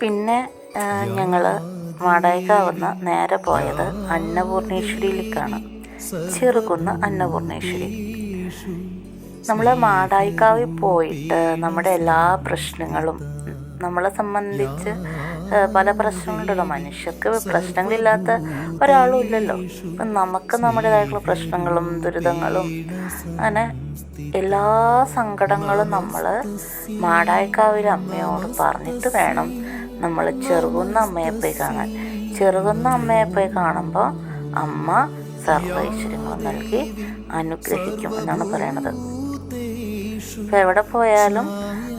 പിന്നെ ഞങ്ങൾ മാടായിക്കാവുന്ന നേരെ പോയത് അന്നപൂർണേശ്വരിയിലേക്കാണ്. ചെറുകുന്ന് അന്നപൂർണേശ്വരി. നമ്മൾ മാടായിക്കാവിൽ പോയിട്ട് നമ്മുടെ എല്ലാ പ്രശ്നങ്ങളും നമ്മളെ സംബന്ധിച്ച് പല പ്രശ്നങ്ങളുണ്ടല്ലോ. മനുഷ്യർക്ക് പ്രശ്നങ്ങളില്ലാത്ത ഒരാളും ഇല്ലല്ലോ. അപ്പം നമുക്ക് നമ്മുടേതായിട്ടുള്ള പ്രശ്നങ്ങളും ദുരിതങ്ങളും അങ്ങനെ എല്ലാ സങ്കടങ്ങളും നമ്മൾ മാടായിക്കാവിലെ അമ്മയോട് പറഞ്ഞിട്ട് വേണം നമ്മൾ ചെറുകുന്ന അമ്മയെ പോയി കാണാൻ. ചെറുകുന്ന അമ്മയെ പോയി കാണുമ്പോൾ അമ്മ സർവൈശ്വര്യങ്ങൾ നൽകി അനുഗ്രഹിക്കും എന്നാണ് പറയണത്. ഇപ്പം എവിടെ പോയാലും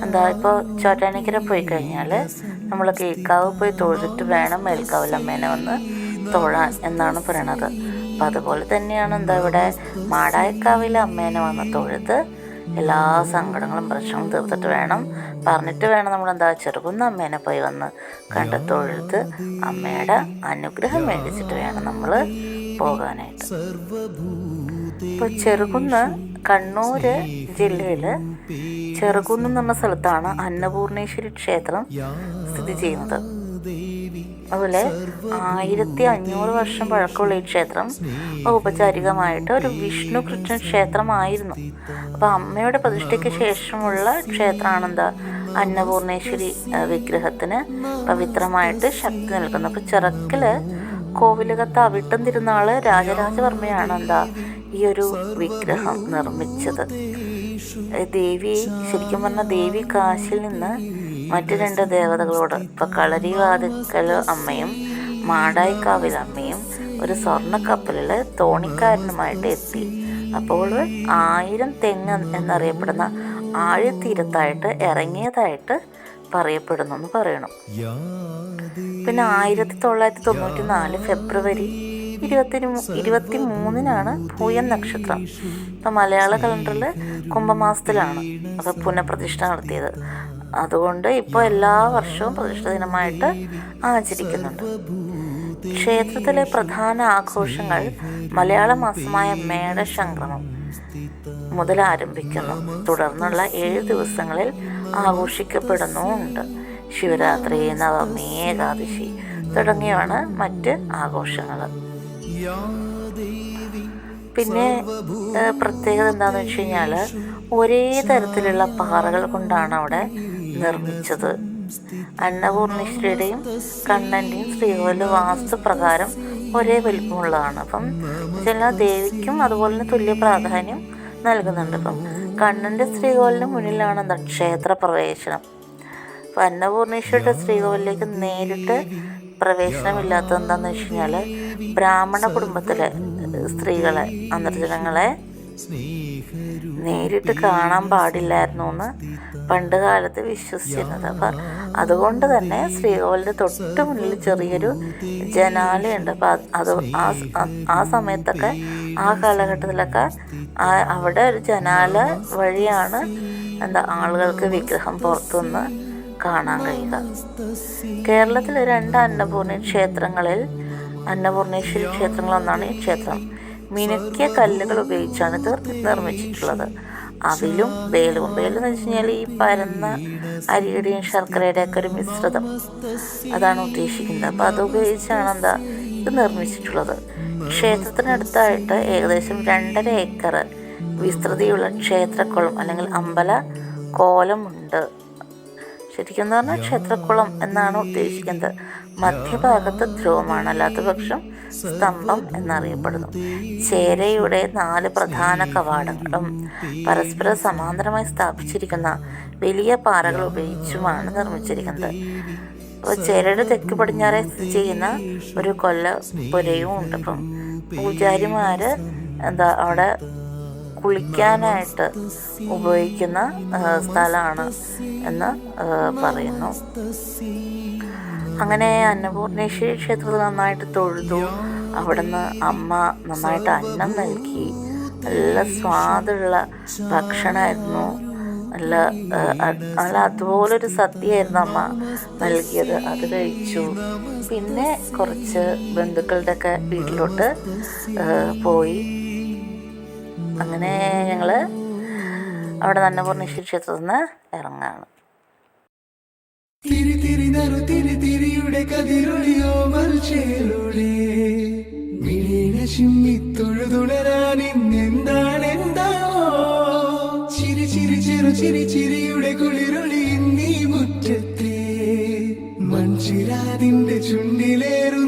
എന്താ ഇപ്പോൾ ചോറ്റാനിക്കര പോയി കഴിഞ്ഞാൽ നമ്മൾ കേക്കാവ് പോയി തൊഴുതിട്ട് വേണം മേൽക്കാവിലമ്മേനെ വന്ന് തൊഴാൻ എന്നാണ് പറയണത്. അപ്പം അതുപോലെ തന്നെയാണ് എന്താ ഇവിടെ മാടായിക്കാവിലെ അമ്മേനെ വന്ന് തൊഴുത് എല്ലാ സങ്കടങ്ങളും പ്രശ്നങ്ങളും തീർത്തിട്ട് വേണം. പറഞ്ഞിട്ട് വേണം നമ്മൾ എന്താ ചെറുകുന്ന അമ്മേനെ പോയി വന്ന് കണ്ട് തൊഴുത് അമ്മയുടെ അനുഗ്രഹം മേടിച്ചിട്ട് വേണം നമ്മൾ പോകാനായിട്ട്. ഇപ്പോൾ ചെറുകുന്ന് കണ്ണൂർ ജില്ലയിൽ ചെറുകുന്ന് എന്ന സ്ഥലത്താണ് അന്നപൂർണേശ്വരി ക്ഷേത്രം സ്ഥിതി ചെയ്യുന്നത്. അതുപോലെ ആയിരത്തി അഞ്ഞൂറ് വർഷം പഴക്കമുള്ള ഈ ക്ഷേത്രം ഔപചാരികമായിട്ട് ഒരു വിഷ്ണു കൃഷ്ണൻ ക്ഷേത്രമായിരുന്നു. അപ്പോൾ അമ്മയുടെ പ്രതിഷ്ഠയ്ക്ക് ശേഷമുള്ള ക്ഷേത്രമാണ് എന്താ അന്നപൂർണേശ്വരി വിഗ്രഹത്തിന് പവിത്രമായിട്ട് ശക്തി നൽകുന്നത് അപ്പോൾ ചിറക്കിൽ കോവിലകത്ത് അവിട്ടം തിരുന്നാൾ രാജരാജവർമ്മയാണ് എന്താ ഈ ഒരു വിഗ്രഹം നിർമ്മിച്ചത്. ദേവി ശരിക്കും പറഞ്ഞാൽ ദേവി കാശിൽ നിന്ന് മറ്റു രണ്ട് ദേവതകളോട് ഇപ്പൊ കളരിവാതിക്കൽ അമ്മയും മാടായിക്കാവിൽ അമ്മയും ഒരു സ്വർണക്കപ്പലിൽ തോണിക്കാരനുമായിട്ട് എത്തി. അപ്പോൾ ആയിരം തെങ്ങ് എന്നറിയപ്പെടുന്ന ആഴത്തീരത്തായിട്ട് ഇറങ്ങിയതായിട്ട് പറയപ്പെടുന്നു എന്ന് പറയണം. പിന്നെ ആയിരത്തി തൊള്ളായിരത്തി തൊണ്ണൂറ്റി നാല് ഫെബ്രുവരി ഇരുപത്തി ഇരുപത്തി മൂന്നിനാണ് ഭൂയൻ നക്ഷത്രം. ഇപ്പം മലയാള കലണ്ടറിൽ കുംഭമാസത്തിലാണ് അത് പുനഃപ്രതിഷ്ഠ നടത്തിയത്. അതുകൊണ്ട് ഇപ്പോൾ എല്ലാ വർഷവും പ്രതിഷ്ഠ ദിനമായിട്ട് ആചരിക്കുന്നുണ്ട്. ക്ഷേത്രത്തിലെ പ്രധാന ആഘോഷങ്ങൾ മലയാള മാസമായ മേടശംക്രമം മുതൽ ആരംഭിക്കുന്നു തുടർന്നുള്ള ഏഴ് ദിവസങ്ങളിൽ ആഘോഷിക്കപ്പെടുന്നുമുണ്ട് ശിവരാത്രി നവമി ഏകാദശി തുടങ്ങിയാണ് മറ്റ് ആഘോഷങ്ങൾ. പിന്നെ പ്രത്യേകത എന്താണെന്ന് വെച്ച് കഴിഞ്ഞാൽ ഒരേ തരത്തിലുള്ള പാറകൾ കൊണ്ടാണ് അവിടെ നിർമ്മിച്ചത്. അന്നപൂർണേശ്വരിയുടെയും കണ്ണന്റെയും സ്ത്രീകളുടെ വാസ്തു പ്രകാരം ഒരേ വലിപ്പമുള്ളതാണ്. അപ്പം ചില ദേവിക്കും അതുപോലെ തന്നെ തുല്യ പ്രാധാന്യം നൽകുന്നുണ്ട്. അപ്പം കണ്ണന്റെ ശ്രീകോവിലിന് മുന്നിലാണ് എന്താ ക്ഷേത്ര പ്രവേശനം. അപ്പം അന്നപൂർണേശ്വരിയുടെ ശ്രീകോവിലേക്ക് നേരിട്ട് പ്രവേശനമില്ലാത്തത് എന്താണെന്ന് വെച്ച് കഴിഞ്ഞാൽ ബ്രാഹ്മണ കുടുംബത്തിലെ സ്ത്രീകളെ അന്തർജനങ്ങളെ നേരിട്ട് കാണാൻ പാടില്ലായിരുന്നു എന്ന് പണ്ട് കാലത്ത് വിശ്വസിച്ചിരുന്നത്. അപ്പം അതുകൊണ്ട് തന്നെ ശ്രീകോവിലിന്റെ തൊട്ട് മുന്നിൽ ചെറിയൊരു ജനാലയുണ്ട്. അപ്പം അത് ആ ആ സമയത്തൊക്കെ ആ കാലഘട്ടത്തിലൊക്കെ അവിടെ ഒരു ജനാല വഴിയാണ് എന്താ ആളുകൾക്ക് വിഗ്രഹം പുറത്തുനിന്ന് കാണാൻ കഴിയുക. കേരളത്തിലെ രണ്ട് അന്നപൂർണി ക്ഷേത്രങ്ങളിൽ അന്നപൂർണേശ്വരി ക്ഷേത്രങ്ങളൊന്നാണ് ഈ ക്ഷേത്രം. മിനുക്കിയ കല്ലുകൾ ഉപയോഗിച്ചാണ് ഇത് നിർമ്മിച്ചിട്ടുള്ളത്. അവിലും വേലും വേലും എന്ന് വെച്ച് കഴിഞ്ഞാൽ ഈ പരന്ന അരിയുടെയും ശർക്കരയുടെയും ഒക്കെ ഒരു മിശ്രിതം. അതാണ് ഉദ്ദേശിക്കുന്നത്. അപ്പോൾ അത് ഉപയോഗിച്ചാണ് എന്താ ഇത് നിർമ്മിച്ചിട്ടുള്ളത്. ക്ഷേത്രത്തിനടുത്തായിട്ട് ഏകദേശം രണ്ടര ഏക്കർ വിസ്തൃതിയുള്ള ക്ഷേത്രക്കുളം അല്ലെങ്കിൽ അമ്പല കോലമുണ്ട്. ശരിക്കും എന്ന് പറഞ്ഞാൽ ക്ഷേത്രക്കുളം എന്നാണ് ഉദ്ദേശിക്കുന്നത്. മധ്യഭാഗത്ത് ധ്രുവമാണ് അല്ലാത്തപക്ഷം സ്തംഭം എന്നറിയപ്പെടുന്നു. ചേരയുടെ നാല് പ്രധാന കവാടങ്ങളും പരസ്പര സമാന്തരമായി സ്ഥാപിച്ചിരിക്കുന്ന വലിയ പാറകൾ ഉപയോഗിച്ചുമാണ് നിർമ്മിച്ചിരിക്കുന്നത്. ചേരയുടെ തെക്ക് പടിഞ്ഞാറെ സ്ഥിതി ചെയ്യുന്ന ഒരു കൊല്ല പുരയും ഉണ്ട്. അപ്പം പൂജാരിമാര് എന്താ അവിടെ കുളിക്കാനായിട്ട് ഉപയോഗിക്കുന്ന സ്ഥലമാണ് എന്ന് പറയുന്നു. അങ്ങനെ അന്നപൂർണേശ്വരി ക്ഷേത്രത്തിൽ നന്നായിട്ട് തൊഴുതു. അവിടുന്ന് അമ്മ നന്നായിട്ട് അന്നം നൽകി. നല്ല സ്വാദുള്ള ഭക്ഷണമായിരുന്നു. നല്ല നല്ല അതുപോലൊരു സദ്യയായിരുന്നു അമ്മ നൽകിയത്. അത് കഴിച്ചു. പിന്നെ കുറച്ച് ബന്ധുക്കളുടെയൊക്കെ വീട്ടിലോട്ട് പോയി. അങ്ങനെ ഞങ്ങൾ അവിടെ അന്നപൂർണേശ്വരി ക്ഷേത്രത്തിൽ നിന്ന് ഇറങ്ങാണ് ചിമ്മി ചിരിയുടെ കുളിരൊളി നീ മുറ്റത്തെ. മൺചിരാതിന്റെ ചുണ്ടിലേറുന്ന